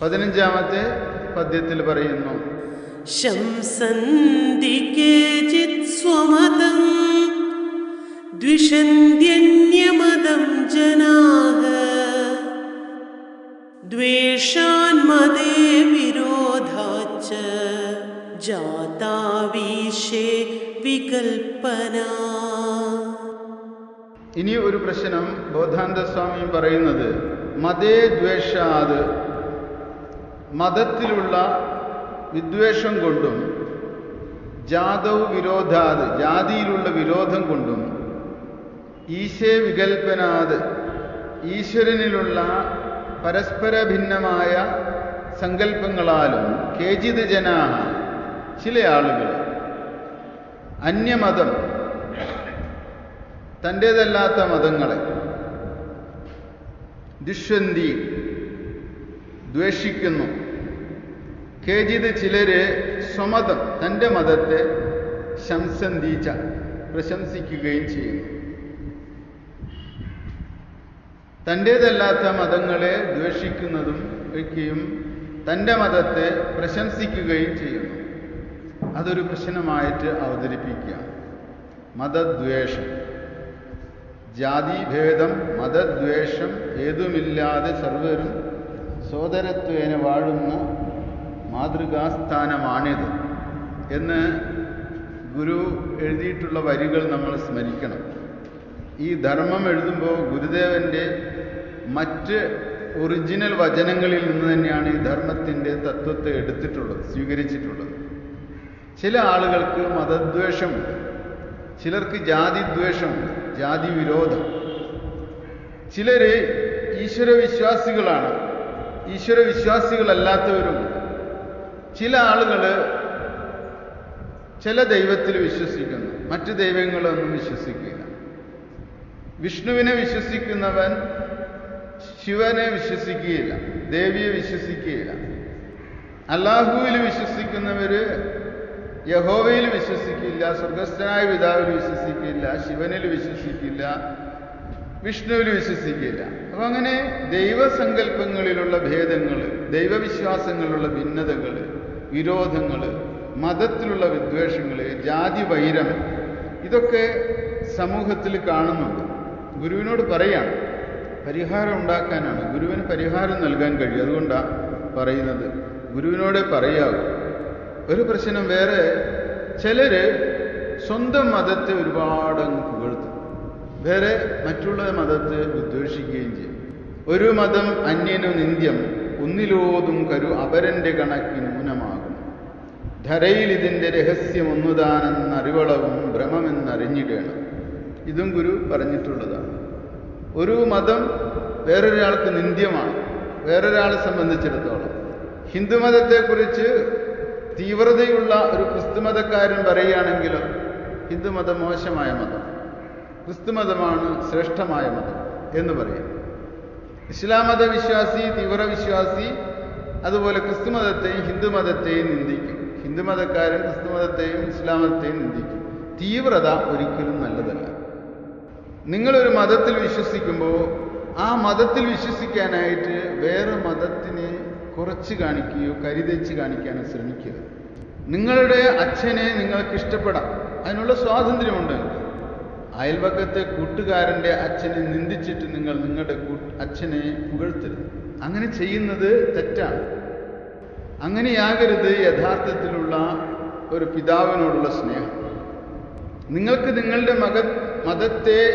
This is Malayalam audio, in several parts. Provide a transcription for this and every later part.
പതിനഞ്ചാമത്തെ പദ്യത്തിൽ പറയുന്നു. സ്വമതം ദ്വിഷന്ത്യന്യമതം ജനാഃ ദ്വേഷാന്മദേ വിരോധാച്ച ജാതാവീശേ വികൽപ്പന. ഇനി ഒരു പ്രശ്നം ബോധാനന്ദ സ്വാമി പറയുന്നത് മതേ ദ്വേഷാത് മതത്തിലുള്ള വിദ്വേഷം കൊണ്ടും ജാതവ് വിരോധാത് ജാതിയിലുള്ള വിരോധം കൊണ്ടും ഈശേ വികൽപ്പനാത് ഈശ്വരനിലുള്ള പരസ്പര ഭിന്നമായ സങ്കല്പങ്ങളാലും കേജിത് ജനാഹ ചില ആളുകൾ അന്യമതം തന്റേതല്ലാത്ത മതങ്ങളെ ദുഷ്യന്തി ദ്വേഷിക്കുന്നു. കേജിത് ചിലര് സ്വമതം തന്റെ മതത്തെ ശംസന്തീച്ച പ്രശംസിക്കുകയും ചെയ്യുന്നു. തന്റേതല്ലാത്ത മതങ്ങളെ ദ്വേഷിക്കുന്നതും ഒക്കെയും തന്റെ മതത്തെ പ്രശംസിക്കുകയും ചെയ്യുന്നു. അതൊരു പ്രശ്നമായിട്ട് അവതരിപ്പിക്കുക. മതദ്വേഷം. ജാതിഭേദം മതദ്വേഷം ഏതുമില്ലാതെ സർവരും സോദരത്വേന വാഴുന്ന മാതൃകാസ്ഥാനമാണിത് എന്ന് ഗുരു എഴുതിയിട്ടുള്ള വരികൾ നമ്മൾ സ്മരിക്കണം. ഈ ധർമ്മം എഴുതുമ്പോൾ ഗുരുദേവന്റെ മറ്റ് ഒറിജിനൽ വചനങ്ങളിൽ നിന്ന് തന്നെയാണ് ഈ ധർമ്മത്തിന്റെ തത്വത്തെ എടുത്തിട്ടുള്ളത് സ്വീകരിച്ചിട്ടുള്ളത്. ചില ആളുകൾക്ക് മതദ്വേഷമുണ്ട്. ചിലർക്ക് ജാതിദ്വേഷമുണ്ട് ജാതി വിരോധം ചിലര് ഈശ്വര വിശ്വാസികളാണ് ഈശ്വര വിശ്വാസികളല്ലാത്തവരുമുണ്ട് ചില ആളുകൾ ചില ദൈവത്തിൽ വിശ്വസിക്കുന്നു. മറ്റ് ദൈവങ്ങളൊന്നും വിശ്വസിക്കില്ല. വിഷ്ണുവിനെ വിശ്വസിക്കുന്നവൻ ശിവനെ വിശ്വസിക്കുകയില്ല. ദേവിയെ വിശ്വസിക്കുകയില്ല. അള്ളാഹുവിൽ വിശ്വസിക്കുന്നവര് യഹോവയിൽ വിശ്വസിക്കില്ല സ്വർഗസ്ഥനായ പിതാവിൽ വിശ്വസിക്കില്ല ശിവനിൽ വിശ്വസിക്കില്ല വിഷ്ണുവിൽ വിശ്വസിക്കില്ല. അപ്പം അങ്ങനെ ദൈവസങ്കല്പങ്ങളിലുള്ള ഭേദങ്ങൾ ദൈവവിശ്വാസങ്ങളിലുള്ള ഭിന്നതകൾ വിരോധങ്ങൾ മതത്തിലുള്ള വിദ്വേഷങ്ങൾ ജാതി വൈരം ഇതൊക്കെ സമൂഹത്തിൽ കാണുന്നുണ്ട്. ഗുരുവിനോട് പറയാണ് പരിഹാരം ഉണ്ടാക്കാനാണ്. ഗുരുവിന് പരിഹാരം നൽകാൻ കഴിയും. അതുകൊണ്ടാണ് പറയുന്നത്. ഗുരുവിനോട് പറയാവൂ. ഒരു പ്രശ്നം വേറെ. ചിലര് സ്വന്തം മതത്തെ ഒരുപാട് അങ്ങ് പുകഴ്ത്തും. വേറെ മറ്റുള്ള മതത്തെ വിദ്വേഷിക്കുകയും ചെയ്യും. ഒരു മതം അന്യനും നിന്ദ്യം. ഒന്നിലോതും കരു അപരന്റെ കണക്കിന് ന്യൂനമാകും. ധരയിൽ ഇതിന്റെ രഹസ്യം ഒന്നുതാനെന്നറിവളവും ഭ്രമമെന്നറിഞ്ഞിടണം. ഇതും ഗുരു പറഞ്ഞിട്ടുള്ളതാണ്. ഒരു മതം വേറൊരാൾക്ക് നിന്ദ്യമാണ്. വേറൊരാളെ സംബന്ധിച്ചിടത്തോളം. ഹിന്ദുമതത്തെക്കുറിച്ച് തീവ്രതയുള്ള ഒരു ക്രിസ്തുമതക്കാരൻ പറയുകയാണെങ്കിലോ ഹിന്ദുമതം മോശമായ മതം ക്രിസ്തുമതമാണ് ശ്രേഷ്ഠമായ മതം എന്ന് പറയും. ഇസ്ലാം മത വിശ്വാസി അതുപോലെ ക്രിസ്തു മതത്തെയും ഹിന്ദു മതത്തെയും നിന്ദിക്കും. ഹിന്ദുമതക്കാരൻ ക്രിസ്തുമതത്തെയും ഇസ്ലാം മതത്തെയും നിന്ദിക്കും. തീവ്രത ഒരിക്കലും നല്ലതല്ല. നിങ്ങളൊരു മതത്തിൽ വിശ്വസിക്കുമ്പോൾ ആ മതത്തിൽ വിശ്വസിക്കാനായിട്ട് വേറെ മതത്തിനെ കുറച്ച് കാണിക്കുകയോ കരുതച്ച് കാണിക്കാനോ ശ്രമിക്കരുത്. നിങ്ങളുടെ അച്ഛനെ നിങ്ങൾക്ക് ഇഷ്ടപ്പെടാം അതിനുള്ള സ്വാതന്ത്ര്യമുണ്ട് അയൽവക്കത്തെ കൂട്ടുകാരന്റെ അച്ഛനെ നിന്ദിച്ചിട്ട് നിങ്ങൾ നിങ്ങളുടെ അച്ഛനെ പുകഴ്ത്തരുത്. അങ്ങനെ ചെയ്യുന്നത് തെറ്റാണ്. അങ്ങനെയാകരുത് യഥാർത്ഥത്തിലുള്ള ഒരു പിതാവിനോടുള്ള സ്നേഹം. നിങ്ങൾക്ക് നിങ്ങളുടെ മക മതത്തെ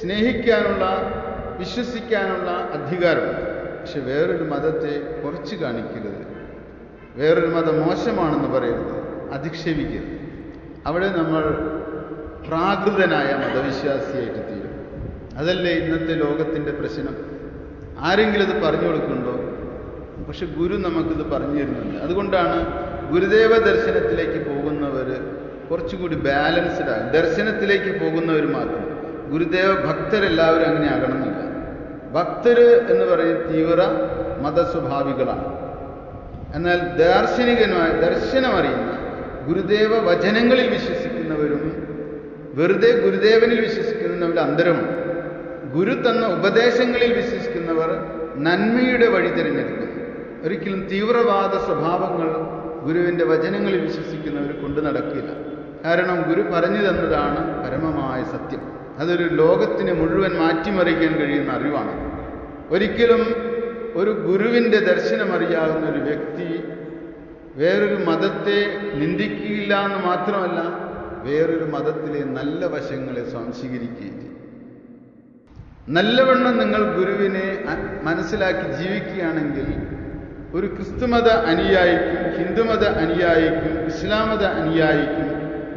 സ്നേഹിക്കാനുള്ള വിശ്വസിക്കാനുള്ള അധികാരമുണ്ട്. പക്ഷെ വേറൊരു മതത്തെ കുറച്ച് കാണിക്കരുത്. വേറൊരു മതം മോശമാണെന്ന് പറയരുത്. അധിക്ഷേപിക്കരുത്. അവിടെ നമ്മൾ പ്രാകൃതനായ മതവിശ്വാസിയായിട്ട് തീരും. അതല്ലേ ഇന്നത്തെ ലോകത്തിന്റെ പ്രശ്നം? ആരെങ്കിലും അത് പറഞ്ഞു കൊടുക്കുന്നുണ്ടോ? പക്ഷെ ഗുരു നമുക്കിത് പറഞ്ഞു തരുന്നുണ്ട്. അതുകൊണ്ടാണ് ഗുരുദേവ ദർശനത്തിലേക്ക് പോകുന്നവർ കുറച്ചുകൂടി ബാലൻസ്ഡ് ആകും. ദർശനത്തിലേക്ക് പോകുന്നവർ മാത്രം. ഗുരുദേവ ഭക്തരെല്ലാവരും അങ്ങനെ ആകണമെന്നില്ല. ഭക്തർ എന്ന് പറയുന്ന തീവ്ര മതസ്വഭാവികളാണ്. എന്നാൽ ദാർശനികനായ ദർശനം അറിയുന്ന ഗുരുദേവ വചനങ്ങളിൽ വിശ്വസിക്കുന്നവരും വെറുതെ ഗുരുദേവനിൽ വിശ്വസിക്കുന്നവരും തമ്മിൽ അന്തരമുണ്ട് ഗുരു തന്ന ഉപദേശങ്ങളിൽ വിശ്വസിക്കുന്നവർ നന്മയുടെ വഴി തിരഞ്ഞെടുക്കുന്നു. ഒരിക്കലും തീവ്രവാദ സ്വഭാവങ്ങൾ ഗുരുവിന്റെ വചനങ്ങളിൽ വിശ്വസിക്കുന്നവർ കൊണ്ടു നടക്കില്ല. കാരണം ഗുരു പറഞ്ഞു തന്നതാണ് പരമമായ സത്യം. അതൊരു ലോകത്തിന് മുഴുവൻ മാറ്റിമറിക്കാൻ കഴിയുന്ന അറിവാണ്. ഒരിക്കലും ഒരു ഗുരുവിന്റെ ദർശനം അറിയാവുന്ന ഒരു വ്യക്തി വേറൊരു മതത്തെ നിന്ദിക്കില്ല എന്ന് മാത്രമല്ല വേറൊരു മതത്തിലെ നല്ല വശങ്ങളെ സ്വാംശീകരിക്കുകയും ചെയ്യും നല്ലവണ്ണം നിങ്ങൾ ഗുരുവിനെ മനസ്സിലാക്കി ജീവിക്കുകയാണെങ്കിൽ ഒരു ക്രിസ്തുമത അനുയായിക്കും ഹിന്ദുമത അനുയായിക്കും ഇസ്ലാമത അനുയായിക്കും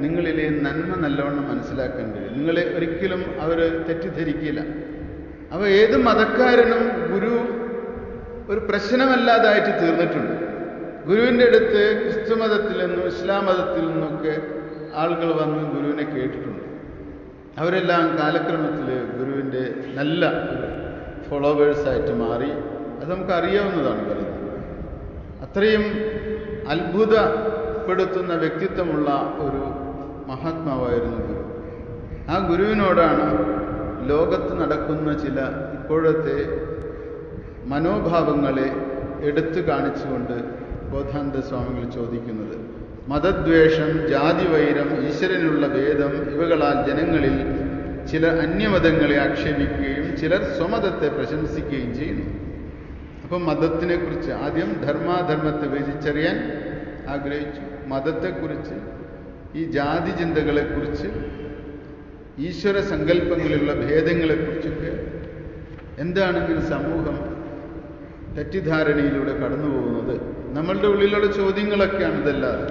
നിങ്ങളിലെ നന്മ നല്ലവണ്ണം മനസ്സിലാക്കാൻ കഴിയും. നിങ്ങളെ ഒരിക്കലും അവർ തെറ്റിദ്ധരിക്കില്ല. അപ്പോൾ ഏത് മതക്കാരനും ഗുരു ഒരു പ്രശ്നമല്ലാതായിട്ട് തീർന്നിട്ടുണ്ട്. ഗുരുവിന്റെ അടുത്ത് ക്രിസ്തു മതത്തിൽ നിന്നും ഇസ്ലാം മതത്തിൽ നിന്നൊക്കെ ആളുകൾ വന്ന് ഗുരുവിനെ കേട്ടിട്ടുണ്ട്. അവരെല്ലാം കാലക്രമത്തിൽ ഗുരുവിന്റെ നല്ല ഫോളോവേഴ്സായിട്ട് മാറി. അത് നമുക്ക് അറിയാവുന്നതാണ് പലതും അത്രയും അത്ഭുതപ്പെടുത്തുന്ന വ്യക്തിത്വമുള്ള ഒരു മഹാത്മാവായിരുന്നു ഗുരു. ആ ഗുരുവിനോടാണ് ലോകത്ത് നടക്കുന്ന ചില ഇപ്പോഴത്തെ മനോഭാവങ്ങളെ എടുത്തു കാണിച്ചുകൊണ്ട് ബോധാനന്ദ സ്വാമികൾ ചോദിക്കുന്നത്. മതദ്വേഷം ജാതിവൈരം ഈശ്വരനുള്ള ഭേദം ഇവകളാൽ ജനങ്ങളിൽ ചിലർ അന്യമതങ്ങളെ ആക്ഷേപിക്കുകയും ചിലർ സ്വമതത്തെ പ്രശംസിക്കുകയും ചെയ്യുന്നു. അപ്പം മതത്തിനെക്കുറിച്ച് ആദ്യം ധർമാധർമ്മത്തെ വിഭജിച്ചറിയാൻ ആഗ്രഹിച്ചു. മതത്തെക്കുറിച്ച് ഈ ജാതി ചിന്തകളെക്കുറിച്ച് ഈശ്വര സങ്കല്പങ്ങളിലുള്ള ഭേദങ്ങളെക്കുറിച്ചൊക്കെ എന്താണെങ്കിലും സമൂഹം തെറ്റിദ്ധാരണയിലൂടെ കടന്നു പോകുന്നത് നമ്മളുടെ ഉള്ളിലുള്ള ചോദ്യങ്ങളൊക്കെയാണ് ഇതല്ലാതെ